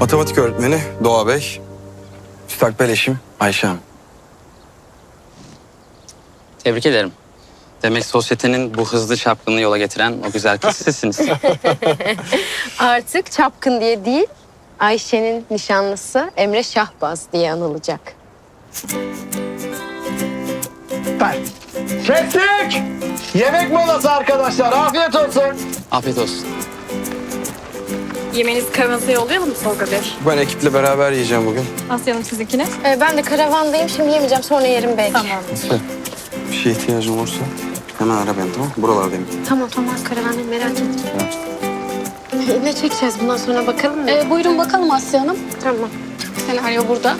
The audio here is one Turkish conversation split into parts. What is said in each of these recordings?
Matematik öğretmeni Doğa Bey. Müstakbel eşim Ayşe Hanım. Tebrik ederim. Demek sosyetenin bu hızlı çapkını yola getiren o güzel kız sizsiniz. Artık çapkın diye değil, Ayşe'nin nişanlısı Emre Şahbaz diye anılacak. Kestik. Yemek molası arkadaşlar. Afiyet olsun. Afiyet olsun. Yemeğinizi karavanıza yollayalım mı Tolga Bey? Ben ekiple beraber yiyeceğim bugün. Asya Hanım sizinkine. Ee, ben de karavandayım, şimdi yemeyeceğim, sonra yerim belki. Tamam. Bir şeye ihtiyacın olursa hemen ara beni tamam mı? Buralardayım. Tamam tamam, karavandayım, merak etme. ne çekeceğiz bundan sonra bakalım mı? Ee, buyurun bakalım Asya Hanım. tamam. Senaryo burada.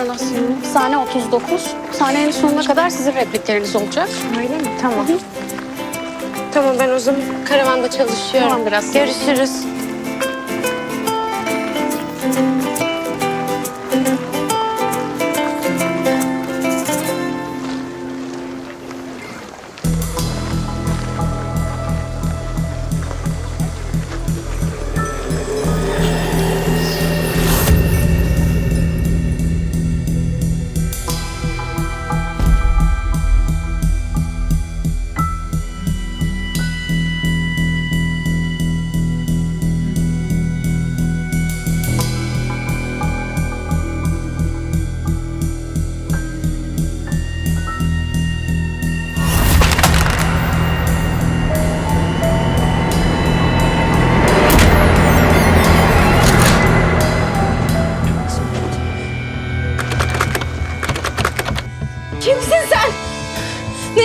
Hanım. Sahne 39. Sahnenin sonuna kadar sizin replikleriniz olacak. Öyle mi? Tamam. Tamam, ben o zaman karavanda çalışıyorum. Tamam, biraz. Görüşürüz.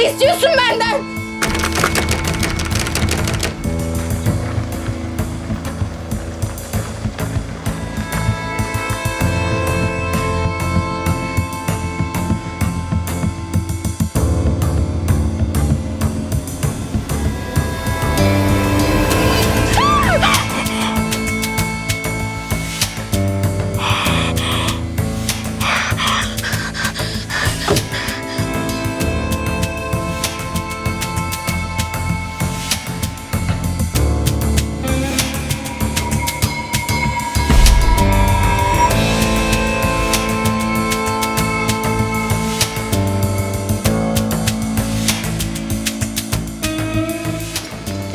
İstiyorsun benden?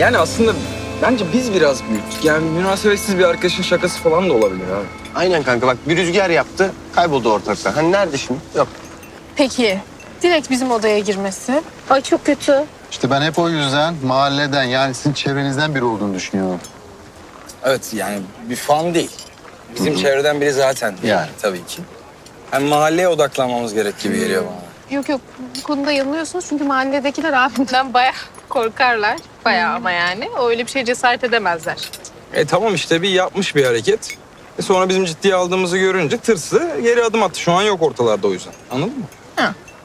Yani aslında bence biz biraz büyüttük. Yani münasebetsiz bir arkadaşın şakası falan da olabilir abi. Aynen kanka bak bir rüzgar yaptı. Kayboldu ortalıktan. Hani nerede şimdi? Yok. Peki, direkt bizim odaya girmesi. Ay çok kötü. İşte ben hep o yüzden mahalleden yani sizin çevrenizden biri olduğunu düşünüyorum. Evet yani bir fan değil. Bizim çevreden biri zaten değil Yani. tabii ki. Hem mahalleye odaklanmamız gerek gibi geliyor bana. Yok yok, bu konuda yanılıyorsunuz çünkü mahalledekiler abimden bayağı korkarlar. Bayağı ama yani. Öyle bir şey cesaret edemezler. E tamam işte bir yapmış bir hareket. E sonra bizim ciddiye aldığımızı görünce tırsı geri adım attı. Şu an yok ortalarda o yüzden. Anladın mı?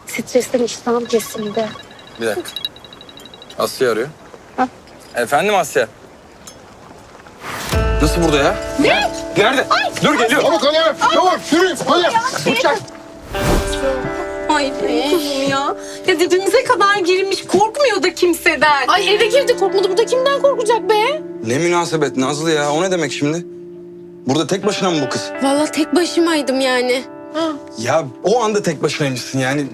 Stresten iştahım kesildi. Bir dakika. Asya arıyor. Efendim Asya? Nasıl burada ya? Ne? Nerede? Dur geliyor. Çabuk evet. Çabuk yürüyün hadi. Bıçak. Ay kuzum ya. Ya dibimize kadar girmiş korkmuyor da kimseden. Ay eve girdi korkmadı. Burada kimden korkacak be? Ne münasebet Nazlı ya? O ne demek şimdi? Burada tek başına mı bu kız? Vallahi tek başımaydım yani. Ya o anda tek başınaymışsın yani.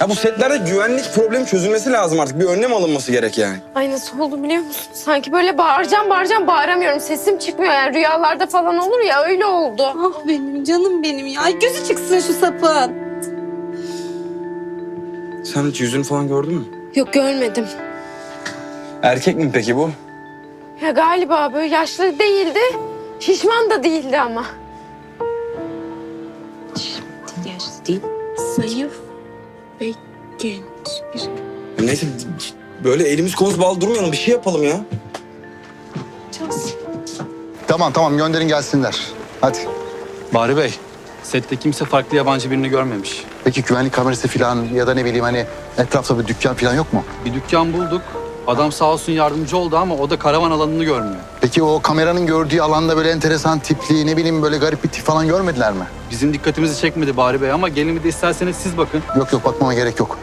Ya bu setlerde güvenlik problemi çözülmesi lazım artık. Bir önlem alınması gerek yani. Ay nasıl oldu biliyor musun? Sanki böyle bağıracağım bağıracağım bağıramıyorum. Sesim çıkmıyor yani rüyalarda falan olur ya öyle oldu. Ah benim canım benim ya. Ay gözü çıksın şu sapın. Sen hiç yüzünü falan gördün mü? Yok görmedim. Erkek mi peki bu? Ya galiba böyle yaşlı değildi. Şişman da değildi ama. Yaşlı değil. Zayıf ve genç. Neyse böyle elimiz kolumuz bağlı durmayalım. Bir şey yapalım ya. Tamam tamam gönderin gelsinler. Hadi. Bahri Bey, sette kimse farklı yabancı birini görmemiş. Peki güvenlik kamerası falan ya da ne bileyim hani etrafta bir dükkan falan yok mu? Bir dükkan bulduk. Adam sağ olsun yardımcı oldu ama o da karavan alanını görmüyor. Peki o kameranın gördüğü alanda böyle enteresan tipli ne bileyim böyle garip bir tip falan görmediler mi? Bizim dikkatimizi çekmedi Bahri Bey ama gelin bir de isterseniz siz bakın. Yok yok bakmama gerek yok.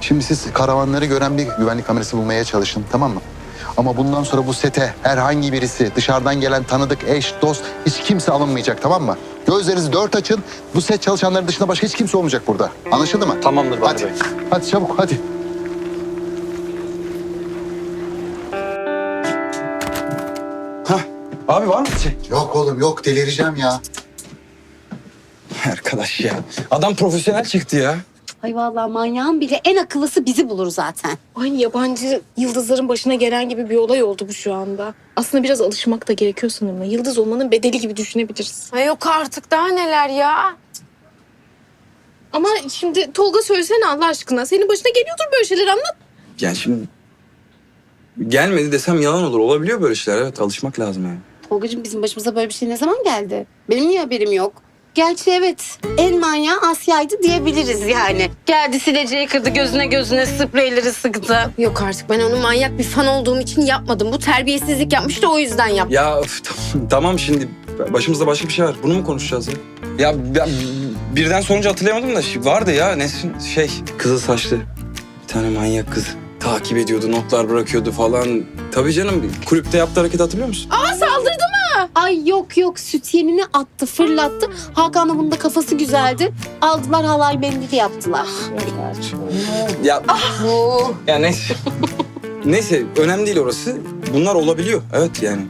Şimdi siz karavanları gören bir güvenlik kamerası bulmaya çalışın tamam mı? Ama bundan sonra bu sete herhangi birisi, dışarıdan gelen tanıdık, eş, dost hiç kimse alınmayacak tamam mı? Gözlerinizi dört açın. Bu set çalışanları dışında başka hiç kimse olmayacak burada. Anlaşıldı mı? Tamamdır Bahri Hadi. Bey. Hadi çabuk hadi. Abi var mı bir şey? Yok oğlum yok delireceğim ya. Arkadaş ya. Adam profesyonel çıktı ya. Ay vallahi manyağın bile en akıllısı bizi bulur zaten. Aynı yabancı yıldızların başına gelen gibi bir olay oldu bu şu anda. Aslında biraz alışmak da gerekiyor sanırım. Yıldız olmanın bedeli gibi düşünebiliriz. Ay yok artık daha neler ya. Ama şimdi Tolga söylesene Allah aşkına. Senin başına geliyordur böyle şeyler anlat. Yani şimdi gelmedi desem yalan olur. Olabiliyor böyle şeyler. Evet alışmak lazım yani. Tolgacığım bizim başımıza böyle bir şey ne zaman geldi? Benim niye haberim yok? Gerçi evet en manyağı Asya'ydı diyebiliriz yani. Geldi sileceği kırdı gözüne gözüne spreyleri sıktı. Yok artık ben onun manyak bir fan olduğum için yapmadım. Bu terbiyesizlik yapmış da o yüzden yaptım. Ya öf, tamam, tamam şimdi başımızda başka bir şey var. Bunu mu konuşacağız ya? Ya ben birden sorunca hatırlayamadım da vardı ya Nesin şey kızıl saçlı bir tane manyak kız takip ediyordu notlar bırakıyordu falan. Tabii canım kulüpte yaptığı hareketi hatırlıyor musun? Ay yok yok süt yemini attı fırlattı. Hakan'la bunun da kafası güzeldi. Aldılar halay mendili yaptılar. Ya ya neyse. neyse önemli değil orası. Bunlar olabiliyor evet yani.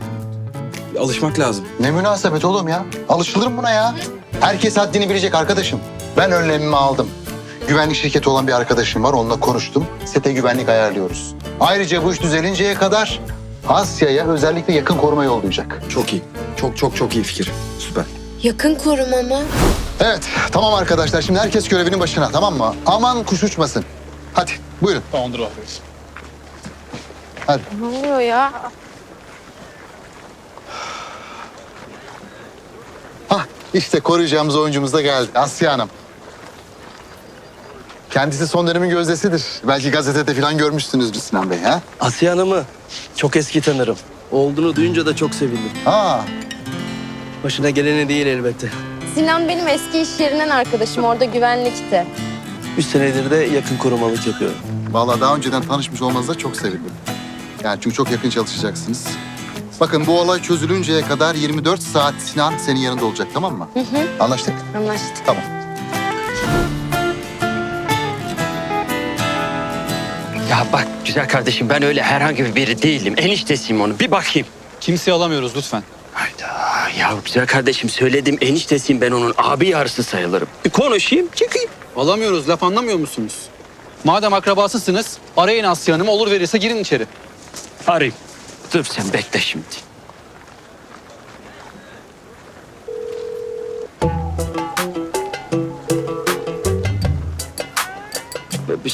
Alışmak lazım. Ne münasebet oğlum ya. Alışılır mı buna ya? Herkes haddini bilecek arkadaşım. Ben önlemimi aldım. Güvenlik şirketi olan bir arkadaşım var. Onunla konuştum. Sete güvenlik ayarlıyoruz. Ayrıca bu iş düzelince kadar Asya'ya özellikle yakın koruma yollayacak. Çok iyi. Çok çok çok iyi fikir. Süper. Yakın koruma mı? Evet tamam arkadaşlar. Şimdi herkes görevinin başına tamam mı? Aman kuş uçmasın. Hadi buyurun. Tamamdır Bey. Hadi. Ne oluyor ya? Hah işte koruyacağımız oyuncumuz da geldi. Asya Hanım. Kendisi son dönemin gözdesidir. Belki gazetede falan görmüşsünüzdür Sinan Bey ha? Asiye Hanım'ı çok eski tanırım. Olduğunu duyunca da çok sevindim. Aa, Başına geleni değil elbette. Sinan benim eski iş yerinden arkadaşım. Orada güvenlikti. Üç senedir de yakın korumalık yapıyorum. Vallahi daha önceden tanışmış olmanıza çok sevindim. Yani çünkü çok yakın çalışacaksınız. Bakın bu olay çözülünceye kadar 24 saat Sinan senin yanında olacak tamam mı? Hı hı. Anlaştık? Anlaştık. Tamam. Ya bak güzel kardeşim ben öyle herhangi bir biri değilim. Eniştesiyim onu. Bir bakayım. Kimseyi alamıyoruz lütfen. Hayda ya güzel kardeşim söyledim eniştesiyim ben onun abi yarısı sayılırım. Bir konuşayım çıkayım. Alamıyoruz. Laf anlamıyor musunuz? Madem akrabasısınız arayın Asya Hanım'ı olur verirse girin içeri. Arayayım. Dur sen bekle şimdi.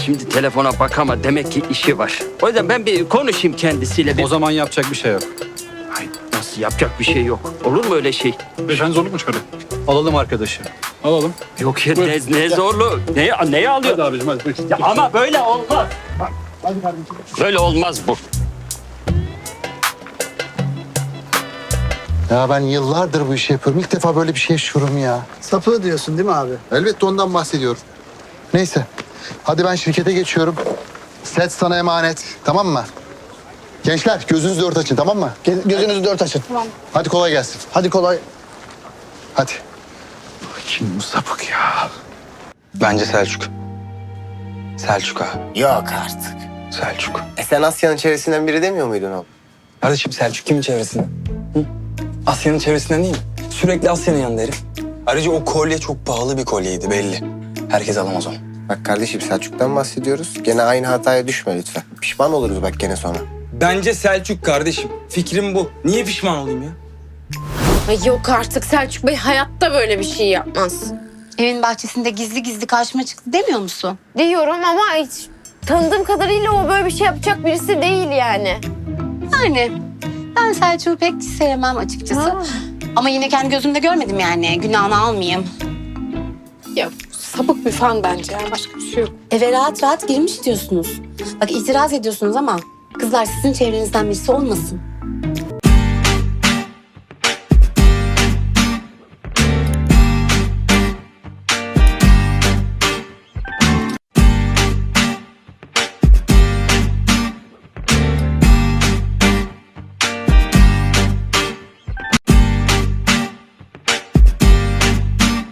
Şimdi telefona bak ama demek ki işi var. O yüzden ben bir konuşayım kendisiyle. Bir... O zaman yapacak bir şey yok. Ay, nasıl yapacak bir şey yok. Olur mu öyle şey? Beyefendi zorluk mu çıkarıyor? Alalım arkadaşı. Alalım. Yok ya ne, ne zorlu. Ne, neye alıyor? abicim hadi. Ya ama böyle olmaz. Böyle olmaz bu. Ya ben yıllardır bu işi yapıyorum. İlk defa böyle bir şey yaşıyorum ya. Sapı diyorsun değil mi abi? Elbette ondan bahsediyorum. Neyse. Hadi ben şirkete geçiyorum. Set sana emanet. Tamam mı? Gençler gözünüzü dört açın tamam mı? Gözünüzü dört açın. Hadi kolay gelsin. Hadi kolay. Hadi. Kim bu sapık ya? Bence Selçuk. Selçuk ha. Yok artık. Selçuk. E sen Asya'nın çevresinden biri demiyor muydun oğlum? Kardeşim Selçuk kimin çevresinden? Hı? Asya'nın çevresinden değil mi? Sürekli Asya'nın yanında herif. Ayrıca o kolye çok pahalı bir kolyeydi belli. Herkes alamaz onu. Bak kardeşim Selçuk'tan bahsediyoruz. Gene aynı hataya düşme lütfen. Pişman oluruz bak gene sonra. Bence Selçuk kardeşim. Fikrim bu. Niye pişman olayım ya? Ay yok artık Selçuk Bey hayatta böyle bir şey yapmaz. Evin bahçesinde gizli gizli karşıma çıktı demiyor musun? Diyorum ama hiç tanıdığım kadarıyla o böyle bir şey yapacak birisi değil yani. Yani ben Selçuk'u pek sevmem açıkçası. Ama yine kendi gözümde görmedim yani. Günahını almayayım. Ya sapık bir fan bence yani başka bir şey yok. Eve rahat rahat girmiş diyorsunuz. Bak itiraz ediyorsunuz ama kızlar sizin çevrenizden birisi olmasın.